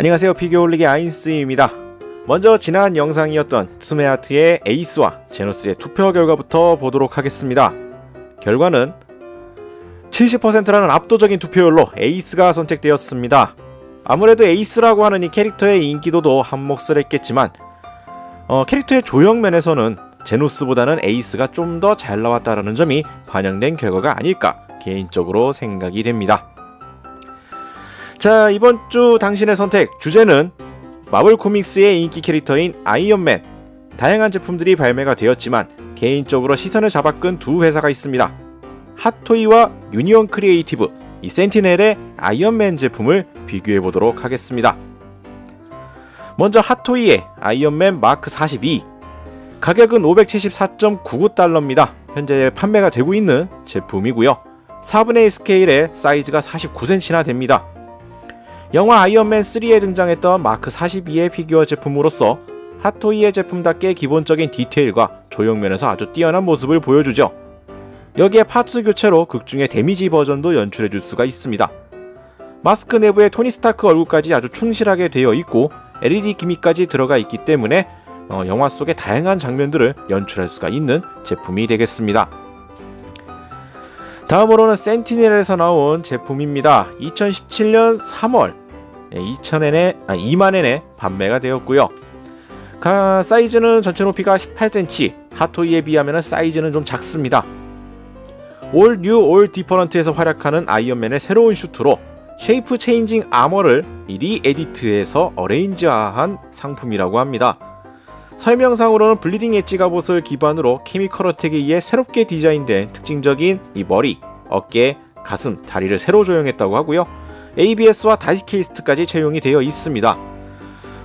안녕하세요. 피규어올리기 아인스입니다. 먼저 지난 영상이었던 스메아트의 에이스와 제노스의 투표 결과부터 보도록 하겠습니다. 결과는 70%라는 압도적인 투표율로 에이스가 선택되었습니다. 아무래도 에이스라고 하는 이 캐릭터의 인기도도 한몫을 했겠지만 어, 캐릭터의 조형면에서는 제노스보다는 에이스가 좀 더 잘 나왔다라는 점이 반영된 결과가 아닐까 개인적으로 생각이 됩니다. 자 이번 주 당신의 선택 주제는 마블 코믹스의 인기 캐릭터인 아이언맨 다양한 제품들이 발매가 되었지만 개인적으로 시선을 잡아끈 두 회사가 있습니다. 핫토이와 유니온 크리에이티브 이 센티넬의 아이언맨 제품을 비교해 보도록 하겠습니다. 먼저 핫토이의 아이언맨 마크 42 가격은 574.99달러입니다. 현재 판매가 되고 있는 제품이고요. 4분의 1 스케일의 사이즈가 49cm나 됩니다. 영화 아이언맨 3에 등장했던 마크 42의 피규어 제품으로서 핫토이의 제품답게 기본적인 디테일과 조형면에서 아주 뛰어난 모습을 보여주죠. 여기에 파츠 교체로 극중의 데미지 버전도 연출해줄 수가 있습니다. 마스크 내부에 토니 스타크 얼굴까지 아주 충실하게 되어 있고 LED 기미까지 들어가 있기 때문에 어, 영화 속의 다양한 장면들을 연출할 수가 있는 제품이 되겠습니다. 다음으로는 센티넬에서 나온 제품입니다. 2017년 3월 2,000엔에 아, 2만엔에 판매가 되었고요. 가, 사이즈는 전체 높이가 18cm, 핫토이에 비하면 사이즈는 좀 작습니다. 올 뉴 올 디퍼런트에서 활약하는 아이언맨의 새로운 슈트로 쉐이프 체인징 아머를 리에디트해서 어레인지한 상품이라고 합니다. 설명상으로는 블리딩 엣지 갑옷을 기반으로 케미컬 어택에 의해 새롭게 디자인된 특징적인 이 머리, 어깨, 가슴, 다리를 새로 조형했다고 하고요. ABS와 다시 케이스트까지 채용이 되어 있습니다.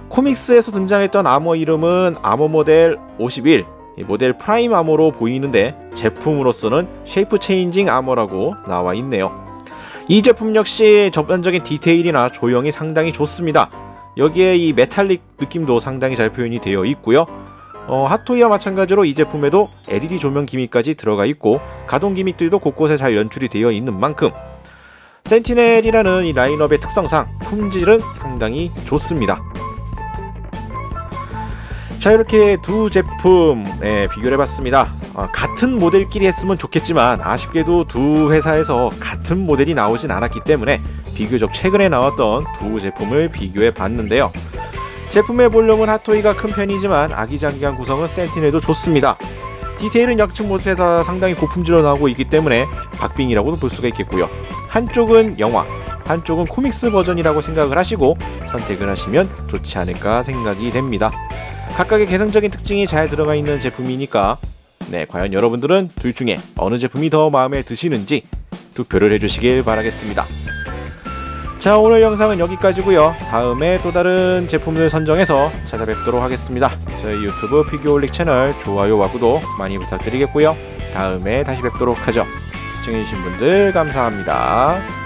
코믹스에서 등장했던 아머 이름은 아머 모델 51, 모델 프라임 아머로 보이는데 제품으로서는 쉐이프 체인징 아머라고 나와 있네요. 이 제품 역시 전반적인 디테일이나 조형이 상당히 좋습니다. 여기에 이 메탈릭 느낌도 상당히 잘 표현이 되어 있고요. 어, 핫토이와 마찬가지로 이 제품에도 LED 조명 기믹까지 들어가 있고 가동 기믹들도 곳곳에 잘 연출이 되어 있는 만큼 센티넬이라는 이 라인업의 특성상 품질은 상당히 좋습니다. 자 이렇게 두 제품 네, 비교를 해봤습니다. 어, 같은 모델끼리 했으면 좋겠지만 아쉽게도 두 회사에서 같은 모델이 나오진 않았기 때문에 비교적 최근에 나왔던 두 제품을 비교해 봤는데요. 제품의 볼륨은 핫토이가 큰 편이지만 아기자기한 구성은 센티넬도 좋습니다. 디테일은 약층 모드에서 상당히 고품질로 나오고 있기 때문에 박빙이라고도 볼 수가 있겠고요. 한쪽은 영화, 한쪽은 코믹스 버전이라고 생각을 하시고 선택을 하시면 좋지 않을까 생각이 됩니다. 각각의 개성적인 특징이 잘 들어가 있는 제품이니까 네, 과연 여러분들은 둘 중에 어느 제품이 더 마음에 드시는지 투표를 해주시길 바라겠습니다. 자 오늘 영상은 여기까지고요. 다음에 또 다른 제품을 선정해서 찾아뵙도록 하겠습니다. 저희 유튜브 피규어올릭 채널 좋아요와 구독 많이 부탁드리겠고요. 다음에 다시 뵙도록 하죠. 시청해주신 분들 감사합니다